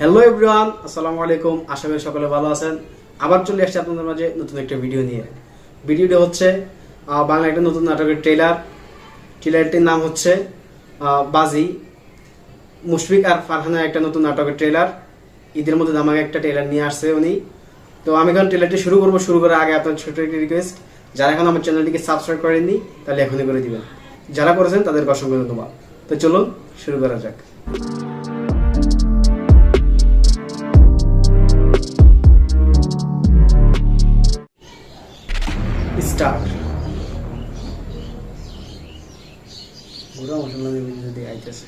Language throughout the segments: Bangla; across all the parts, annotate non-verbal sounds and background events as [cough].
হ্যালো এভরিওয়ান আসসালামু আলাইকুম। আশা করি সকলে ভালো আছেন। আবার চলে আসছে আপনাদের মাঝে নতুন একটা ভিডিও নিয়ে। ভিডিওটা হচ্ছে বাংলা একটা নতুন নাটকের ট্রেলার ট্রেলারটির নাম হচ্ছে বাজি। মুশফিক আর ফারহানের একটা নতুন নাটকের ট্রেলার ঈদের মধ্যে আমাকে একটা ট্রেলার নিয়ে আসছে উনি। তো আমি এখন ট্রেলারটি শুরু করব। শুরু করার আগে আপনার ছোট একটি রিকোয়েস্ট যারা এখন আমার চ্যানেলটিকে সাবস্ক্রাইব করেননি, তাহলে এখনই করে দিবেন। যারা করেছেন, তাদেরকে অসংখ্য ধন্যবাদ। তো চলুন, শুরু করা যাক। স্টার্ট গুড়া মশলা দিয়ে যদি আইতেছে।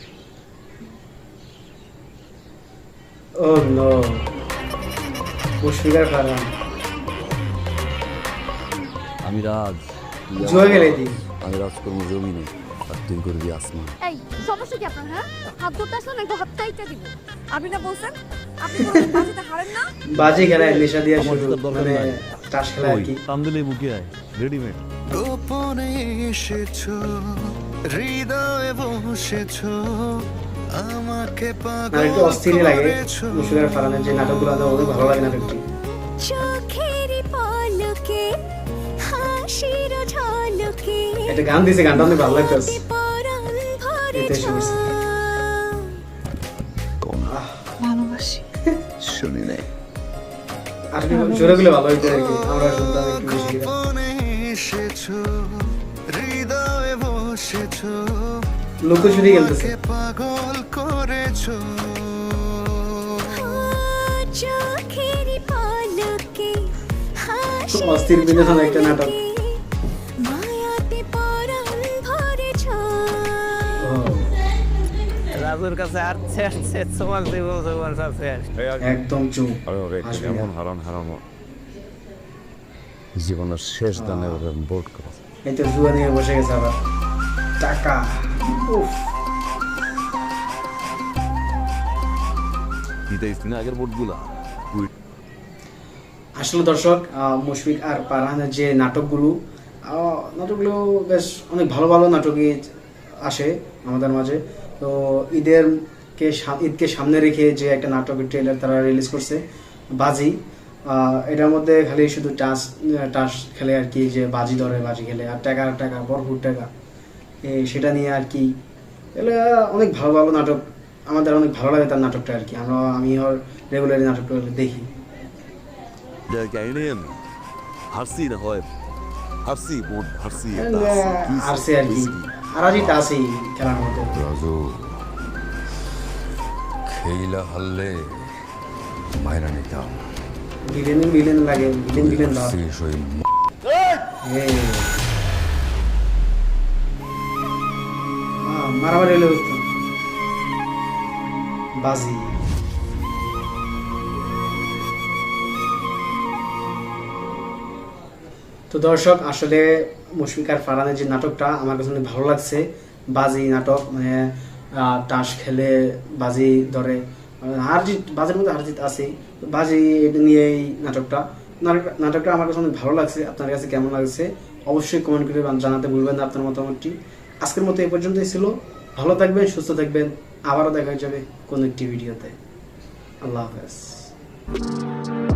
ও নো। মুশফিকার ফারহান আমি রাজ। তুই জুয়া আমার- গেলে দি আমি রাজকর্ম জমিনে আর তুই করবি আসমান। এই সমস্যা কি আপনার হ্যাঁ? হাত ধরতে আসলে না একটু হাত টাইটটা দিব? আপনি না বলছেন? আপনি বাজিতে হারেন না? বাজি খেলায় নেশা দিয়ে শুরু মানে তাস খেলা আর কি। তামদিলে বুকে আয়। রেডিমেড। গোপনে এসেছ হৃদয়ে বসেছো আমাকে পাগল একটু অস্থিরই লাগে করেছ। মুশফিকার যে নাটকগুলো আছে অনেক ভালো লাগে নাটকটি চোখের পলকে হাসির ঝলকে একটা গান দিয়েছে গানটা অনেক ভালো লাগতেছে। এতে এসে ভালোবাসি? [laughs] শুনি নাই। আর কি জোরে গুলো ভালো হইতে আর কি আমরা শুনতাম একটু লুকোচুরি খেলতেছে পাগল করেছ। চোখের পলকে খুব অস্থির বিনোদন একটা নাটক। মায়াতে পরাণ ভরেছ। ও, রাজুর কাছে আর শেষ শেষ তোমার জীবন জীবন সব একদম চুপ। আরে আসবে এমন হারান হারানো জীবনের শেষ দানে বোর্ড করা তো জুয়া নিয়ে বসে গেছে আবার। টাকা। উফ। আগের বোর্ডগুলা আসলে দর্শক মুশফিক আর পারহানের যে নাটকগুলো নাটকগুলো বেশ অনেক ভালো ভালো নাটকই আসে আমাদের মাঝে। তো ঈদের কে ঈদকে সামনে রেখে যে একটা নাটকের ট্রেলার তারা রিলিজ করছে বাজি। আহ, এটার মধ্যে খালি শুধু টাস টাস খেলে আর কি যে বাজি ধরে বাজি খেলে। আর টাকা টাকা ভরপুর টাকা। সেটা নিয়ে আর কি। এগুলো অনেক ভালো ভালো নাটক আমাদের অনেক ভালো লাগে তার নাটকটা আর কি। আমরা আমি ওর রেগুলারলি নাটকটা দেখি. হারসি না হয় হারসি বোর্ড হারসি আসছে আর কি। আর আজই আছেই খেলার মধ্যে রাজু খেইলা হারলে মাইরা নিতাম। ভিলেন ভিলেন লাগে ভিলেন ভিলেন দাও মারামারি হলে হতো বাজি। তো দর্শক, আসলে মুশফিক আর ফারহানের যে নাটকটা, আমার কাছে ভালো লাগছে। বাজি নাটক মানে তাস খেলে বাজি ধরে। হার জিত বাজির মধ্যে হার জিত আছে বাজি নিয়ে এই নাটকটা। নাটক- নাটকটা আমার কাছে অনেক ভালো লাগছে। আপনার কাছে কেমন লাগছে? অবশ্যই কমেন্ট করে জানাতে ভুলবেন না আপনার মতামতটি। আজকের মতো এই পর্যন্তই ছিল। ভালো থাকবেন, সুস্থ থাকবেন। আবারও দেখা যাবে কোনো একটি ভিডিওতে। আল্লাহ হাফেজ।